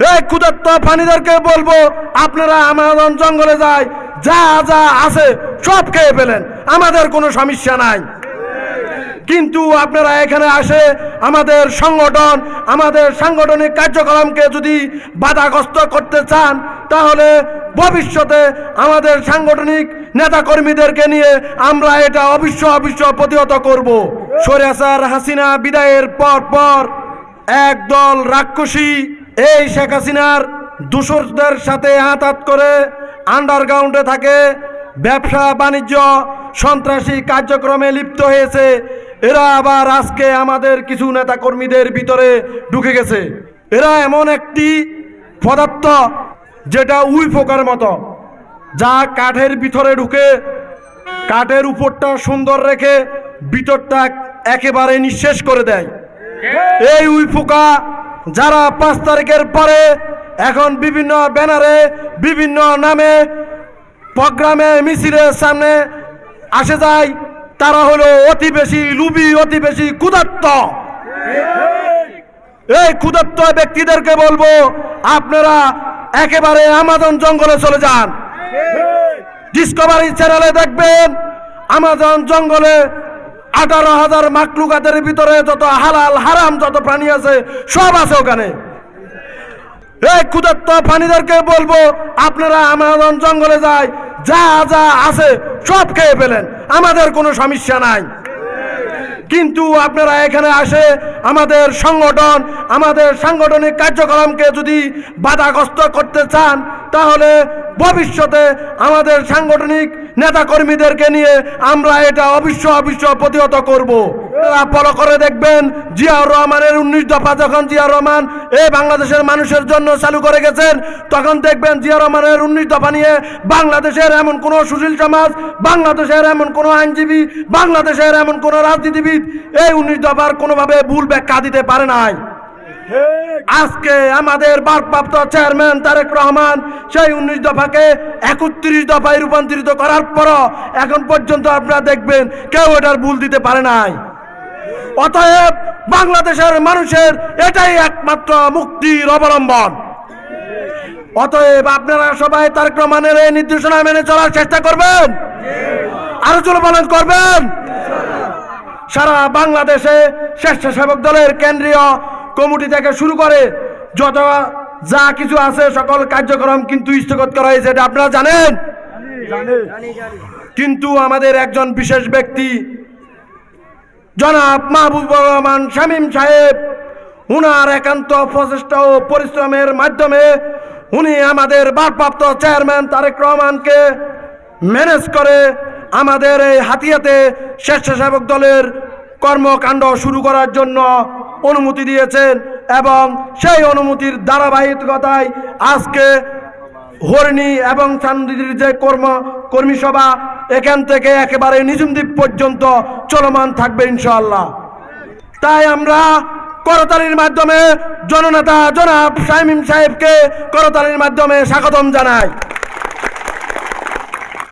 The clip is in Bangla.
এই ক্ষুদত্ত প্রাণীদেরকে বলব, আপনারা আমাজন জঙ্গলে যায় যা যা আছে সব খেয়ে ফেলেন, আমাদের কোনো সমস্যা নাই। কিন্তু আপনারা এখানে আসে আমাদের সংগঠন, আমাদের সাংগঠনিক কার্যক্রমকে যদি বাধাগ্রস্ত করতে চান, তাহলে ভবিষ্যতে আমাদের সাংগঠনিক নেতাকর্মীদেরকে নিয়ে আমরা এটা অবশ্য অবশ্য প্রতিহত করব। সরিয়াসার হাসিনা বিদায়ের পর পর একদল রাক্ষসী এই শেখ হাসিনার দূষরদের সাথে হাত হাত করে আন্ডারগ্রাউন্ডে থাকে। ব্যবসা বাণিজ্য সন্ত্রাসী কার্যক্রমে লিপ্ত হয়েছে। এরা আবার আজকে আমাদের কিছু নেতা কর্মীদের ভিতরে ঢুকে গেছে। এরা এমন একটি পদার্থ যেটা উই ফোকার মতো যা কাঠের ভিতরে ঢুকে কাঠের উপরটা সুন্দর রেখে ভিতরটা একেবারে নিঃশেষ করে দেয়। এই উই পোকা যারা পাঁচ তারিখের পরে এখন বিভিন্ন ব্যানারে বিভিন্ন নামে প্রোগ্রামে মিছিলের সামনে আসে যায় তারা হলো অতি বেশি লুবি অতি বেশি ক্ষুধার্ত। এই ক্ষুধার্ত ব্যক্তিদেরকে বলব আপনারা একেবারে আমাজন জঙ্গলে চলে যান। ডিসকভারি চ্যানেলে দেখবেন আমাজন জঙ্গলে আঠারো হাজার মাকলুকাতের ভিতরে যত হালাল, হারাম যত প্রাণী আছে, সব আছে ওখানে। এই ক্ষুদত্ত প্রাণীদেরকে বলব, আপনারা আমাজন জঙ্গলে যায় যা যা আছে, সব খেয়ে ফেলেন। আমাদের কোনো সমস্যা নাই। কিন্তু আপনারা এখানে আসে, আমাদের সংগঠন, আমাদের সাংগঠনিক কার্যক্রমকে যদি বাধাগ্রস্ত করতে চান, তাহলে ভবিষ্যতে আমাদের সাংগঠনিক নেতাকর্মীদেরকে নিয়ে আমরা এটা অবশ্য অবশ্য প্রতিহত করব। ফলো করে দেখবেন, জিয়াউর রহমানের উনিশ দফা যখন জিয়াউর রহমান এই বাংলাদেশের মানুষের জন্য চালু করে গেছেন, তখন দেখবেন জিয়া রহমানের উনিশ দফা নিয়ে বাংলাদেশের এমন কোনো সুশীল সমাজ, বাংলাদেশের এমন কোনো আইনজীবী, বাংলাদেশের এমন কোনো রাজনীতিবিদ এই উনিশ দফার কোনোভাবে ভুল ব্যাখ্যা দিতে পারে নাই। আজকে আমাদের ভারপ্রাপ্ত চেয়ারম্যান তারেক রহমান সেই উনিশ দফাকে একত্রিশ দফায় রূপান্তরিত করার পরও এখন পর্যন্ত আপনারা দেখবেন কেউ এটার ভুল দিতে পারে নাই। অতএব বাংলাদেশের মানুষের এটাই একমাত্র মুক্তির অবলম্বন। অতএব আপনারা সবাই তারেক রহমানের এই নির্দেশনা মেনে চলার চেষ্টা করবেন। আরও চলো পালন করবেন? সারা বাংলাদেশে স্বেচ্ছাসেবক দলের কেন্দ্রীয় কমিটি থেকে শুরু করে যত যা কিছু আছে সকল কার্যক্রম কিন্তু স্থগিত করা হয়েছে এটা আপনারা জানেন? কিন্তু আমাদের একজন বিশেষ ব্যক্তি জনাব মাহবুবুর রহমান শামীম সাহেব উনার একান্ত প্রচেষ্টা ও পরিশ্রমের মাধ্যমে উনি আমাদের ভারপ্রাপ্ত চেয়ারম্যান তারেক রহমানকে ম্যানেজ করে আমাদের এই হাতিয়াতে স্বেচ্ছাসেবক দলের কর্মকাণ্ড শুরু করার জন্য অনুমতি দিয়েছেন এবং সেই অনুমতির ধারাবাহিকতায় আজকে হরিণী এবং চান্দির যে কর্ম কর্মী সভা, এখান থেকে একেবারে নিজুমদ্বীপ পর্যন্ত চলমান থাকবে ইনশাআল্লাহ। তাই আমরা করতালির মাধ্যমে জননেতা জনাব শামিম সাহেবকে করতালির মাধ্যমে স্বাগতম জানাই।